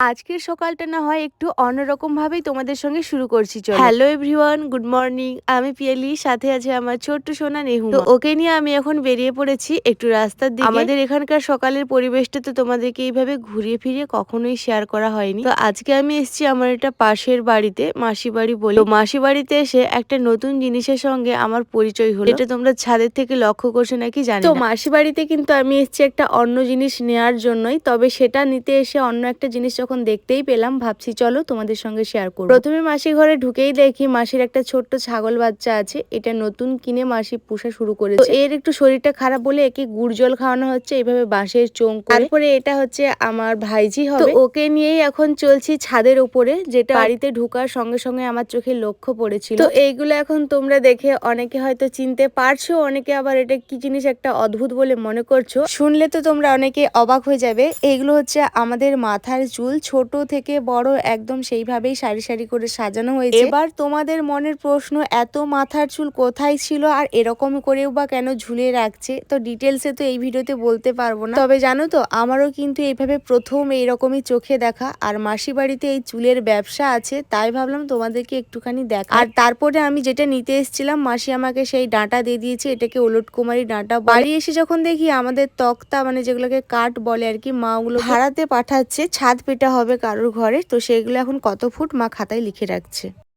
আজকের সকালটা না হয় একটু অন্যরকম ভাবেই তোমাদের সঙ্গে শুরু করছি চলো। হ্যালো এভরিওয়ান গুড মর্নিং আমি পিয়ালি সাথে আছে আমার ছোট্ট সোনা নেহু তো ওকে নিয়ে আমি এখন বেরিয়ে পড়েছি একটু রাস্তার দিকে। আমাদের এখানকার সকালের পরিবেশটা তো তোমাদেরকে এইভাবে ঘুরিয়ে ফিরিয়ে কখনোই শেয়ার করা হয়নি। তো আজকে আমি এসেছি আমার এটা পাশের বাড়িতে মাসি বাড়ি বলে। তো মাসি বাড়িতে এসে একটা নতুন জিনিসের সঙ্গে আমার পরিচয় হলো। এটা তোমরা ছাদের থেকে লক্ষ্য করছ নাকি জানি তো মাসি বাড়িতে কিন্তু আমি এসেছি একটা অন্য জিনিস নেয়ার জন্যই তবে সেটা নিতে এসে অন্য একটা জিনিস যখন দেখতেই পেলাম ভাবছি চলো তোমাদের সঙ্গে শেয়ার করব। প্রথমে মাসি ঘরে ঢুকেই দেখি মাসির একটা ছোট্ট ছাগল বাচ্চা আছে এটা নতুন কিনে মাসি পোষা শুরু করেছে। এর একটু শরীরটা খারাপ বলে একে গুড় জল খাওয়ানো হচ্ছে এইভাবে বাঁশের চোং করে। তারপরে এটা হচ্ছে আমার ভাইজি হবে। ওকে নিয়েই এখন চলছি ছাদের উপরে যেটা বাড়িতে ঢোকার সঙ্গে সঙ্গে আমার চোখে লক্ষ্য পড়েছিল। তো এইগুলো এখন তোমরা দেখে অনেকে হয়তো চিনতে পারছ অনেকে আবার এটা কি জিনিস একটা অদ্ভুত বলে মনে করছ। শুনলে তো তোমরা অনেকে অবাক হয়ে যাবে। এইগুলো হচ্ছে আমাদের মাথার চুল ছোট থেকে বড় একদম সেইভাবেই সারি সারি করে সাজানো হয়েছে। এবার তোমাদের মনের প্রশ্ন এত মাথার চুল কোথায় ছিল আর এরকম করেও বা কেন ঝুলিয়ে রাখছে? তো ডিটেলসে তো এই ভিডিওতে বলতে পারব না। তবে জানো তো আমারও কিন্তু এইভাবে প্রথম এইরকমই চোখে দেখা আর মাসি বাড়িতে এই চুলের ব্যবসা আছে তাই ভাবলাম তোমাদেরকে একটুখানি দেখা। আর তারপরে আমি যেটা নিতে এসেছিলাম মাসি আমাকে সেই ডাঁটা দিয়ে দিয়েছে এটাকে ওলট কুমারী ডাঁটা বাড়ি এসে যখন দেখি আমাদের তক্তা মানে যেগুলোকে কাঠ বলে আর কি মা ওগুলো ভাড়াতে পাঠাচ্ছে ছাদ পেটা হবে কারোর ঘরে তো সেগুলো এখন কত ফুট মা খাতায় লিখে রাখছে।